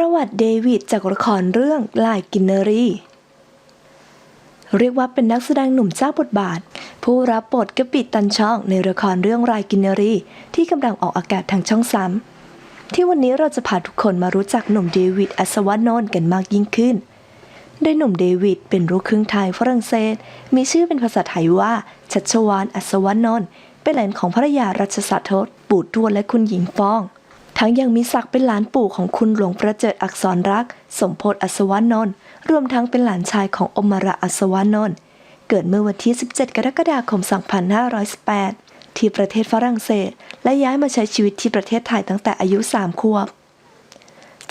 ประวัติเดวิดจากละครเรื่องลายกินเนอรีเรียกว่าเป็นนักแสดงหนุ่มเจ้าบทบาท ผู้รับบทกปิดตันช่องในละครเรื่องรายกินเนอรีที่กำลังออกอากาศทางช่องซ้ำที่วันนี้เราจะพาทุกคนมารู้จักหนุ่มเดวิดอัศวนนท์กันมากยิ่งขึ้นโดยหนุ่มเดวิดเป็นลูกครึ่งไทยฝรั่งเศส มีชื่อเป็นภาษาไทยว่า ชัชวานอัศวนนท์เป็นหลานของภรรยารัชสาทศปู่ทวดและคุณหญิงฟอง ทั้งยังมีศักดิ์เป็นหลานปู่ของคุณหลวงประเจิดอักษรรัก สมโพธอัศวนนท์รวมทั้งเป็นหลานชายของอมระอัศวนนท์เกิดเมื่อวันที่ 17 กรกฎาคม 2518 ที่ประเทศฝรั่งเศส และย้ายมาใช้ชีวิตที่ประเทศไทยตั้งแต่อายุ 3 ขวบ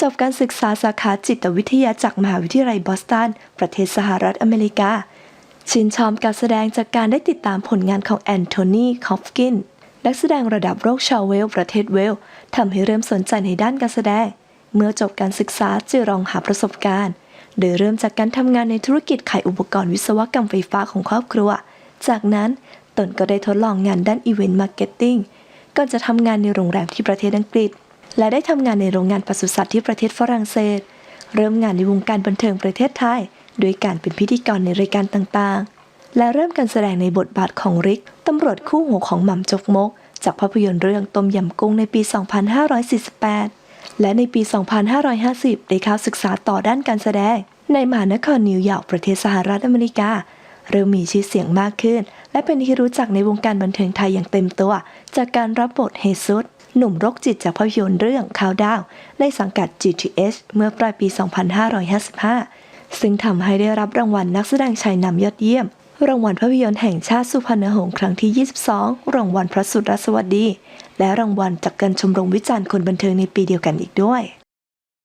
จบการศึกษาสาขาจิตวิทยาจากมหาวิทยาลัยบอสตัน ประเทศสหรัฐอเมริกา ชื่นชอบการแสดงจากการได้ติดตามผลงานของแอนโทนี คอฟกิน นักแสดงระดับโลกชาวเวลประเทศเวลทำให้เริ่มสนใจในด้านการแสดง เมื่อจบการศึกษาจึงลองหาประสบการณ์ โดยเริ่มจากการทำงานในธุรกิจขายอุปกรณ์วิศวกรรมไฟฟ้าของครอบครัว จากนั้นตนก็ได้ทดลองงานด้านอีเวนต์มาร์เก็ตติ้งก่อนจะทำงานในโรงแรมที่ประเทศอังกฤษ และได้ทำงานในโรงงานปศุสัตว์ที่ประเทศฝรั่งเศส เริ่มงานในวงการบันเทิงประเทศไทย โดยการเป็นพิธีกรในรายการต่างๆ และเริ่มการแสดงในบทบาทของริกตำรวจคู่หูของหม่ำจกมก จากภาพยนตร์เรื่องต้มยำกุ้งในปี 2548 และในปี 2550 ได้เข้าศึกษาต่อด้านการแสดง ในมหานครนิวยอร์กประเทศสหรัฐอเมริกา เริ่มมีชื่อเสียงมากขึ้น และเป็นที่รู้จักในวงการบันเทิงไทยอย่างเต็มตัว จากการรับบทเฮซุสหนุ่มโรคจิตจากภาพยนตร์เรื่องคาวดาว ในสังกัด GTH เมื่อปลายปี 2555 ซึ่งทำให้ได้รับรางวัลนักแสดงชายนำยอดเยี่ยม รางวัลภาพยนตร์แห่งชาติสุพรรณหงษ์ครั้งที่ 22 รางวัลพระสุดรสวัสดี และรางวัลจากการชมรมวิจารณ์คนบันเทิงในปีเดียวกันอีกด้วย